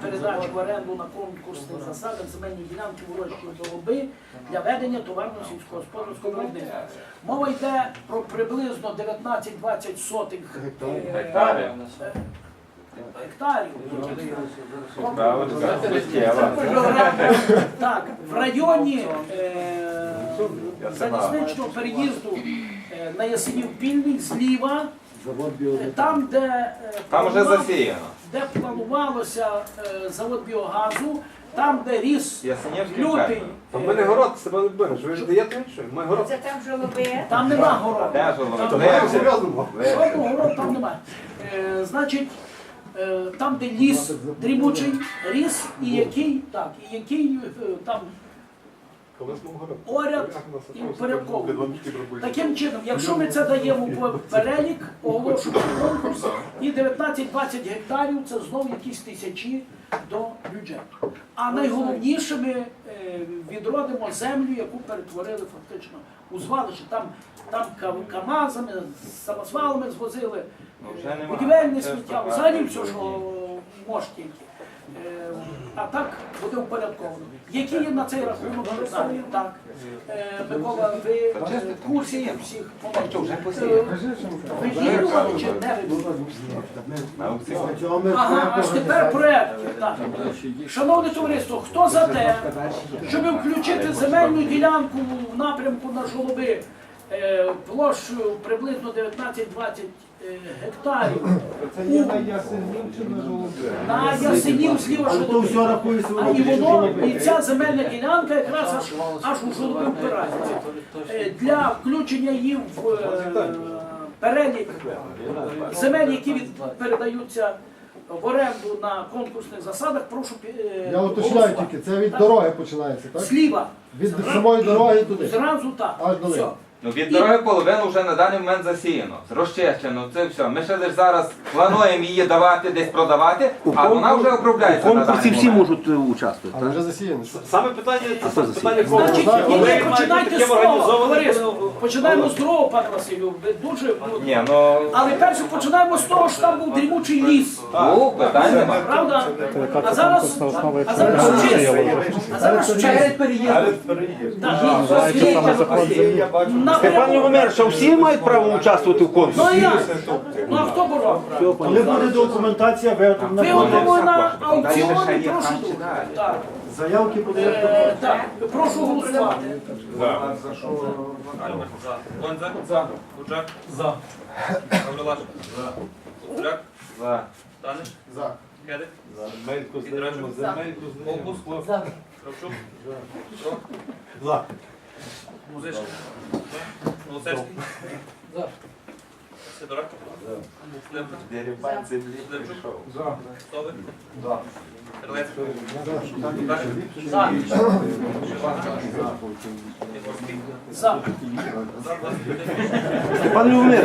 передачу в оренду на конкурсних засадах земельні ділянки ворожчої дороби для ведення товарно сільськогосподарського виробництва. Мова йде про приблизно 19-20 сотих е, Гектарів. Так, в районі е, залізничного переїзду е, на Ясенів Пільний зліва, е, там, де, е, Там вже планував- засіяно. де планувалося е, завод біогазу, там, де ріс лютий, фермер. А в мене город себе не береш. Ви ж даєте що? Ми город. Це там жолоби. там нема городу. Де ж воно? Там Де нема ж? серйозно. Жодного городу там немає. Е, значить, е, там, де ліс дрімучий, ріс, і який, так, і який е, там Колись мав город. Оряд і упорядковують. Таким чином, якщо ми це даємо в перелік, оголошуємо конкурс, і 19-20 гектарів це знову якісь тисячі до бюджету. А найголовніше ми е, відродимо землю, яку перетворили фактично у звалище. Там, там КАМАЗами, самосвалами звозили, Ну, нема. будівельне сміття, взагалі все, що може тільки. Е, А так буде упорядковано. Які є на цей рахунок питання? Так. Е, Микола, ви е, в курсі всіх моментів. Е, Вигідували чи не вигідували? Ага, аж тепер проєкт. Так. Шановне товариство, хто за те, щоб включити земельну ділянку в напрямку на жолоби площею приблизно 19-20 е, гектарів Це є на Ясенів чи на Жолобі? на Ясенів зліва Але то все жолоби. рахується А і воно, і ця земельна ділянка якраз аж, аж у жолоби впирається. Е, Для включення її в е, перелік земель, які від, передаються в оренду на конкурсних засадах, прошу е, Я уточняю голосувати. тільки, це від Так. дороги починається, так? Зліва. Від самої дороги туди. Зразу так. Аж до Все. лиха. Ну від дороги половину вже на даний момент засіяно, розчищено, це все. Ми ще лише зараз плануємо її давати, десь продавати, а вона вже обробляється на конкурсі даний всі момент. можуть е, участвувати. Але так? вже засіяно. Саме питання це за питання Значить, конкурсу. ні, Коли має починайте з таким того, організованим. товариство. Починаємо з другого, пане Василю. Ви дуже. Ні, ну Але перше починаємо з того, що там був дрімучий ліс. ну, питань нема. Правда? А зараз, а зараз чисто. А зараз чисто. Степан Любомирович, а всі мають право участвувати в Ну конкурсі? а як? Ну а хто боров? Коли буде документація Ви буде готові на Далі аукціони, є прошу дуже. Так. заявки буде. Е, Так, прошу голосувати. Гонза. За. Буджак. За. Гаврилаш. За. Кудряк. За. Таниш. За. Кедик. Земельку здаємо, земельку Колбус. Кравчук. Трох. За. Музичний. Голосецький. За. Сидорак. Слив. Дерибан землі прийшов. Совик. За. Терлецький. За. Ігорський. За. За. 21. Степан Любомирович,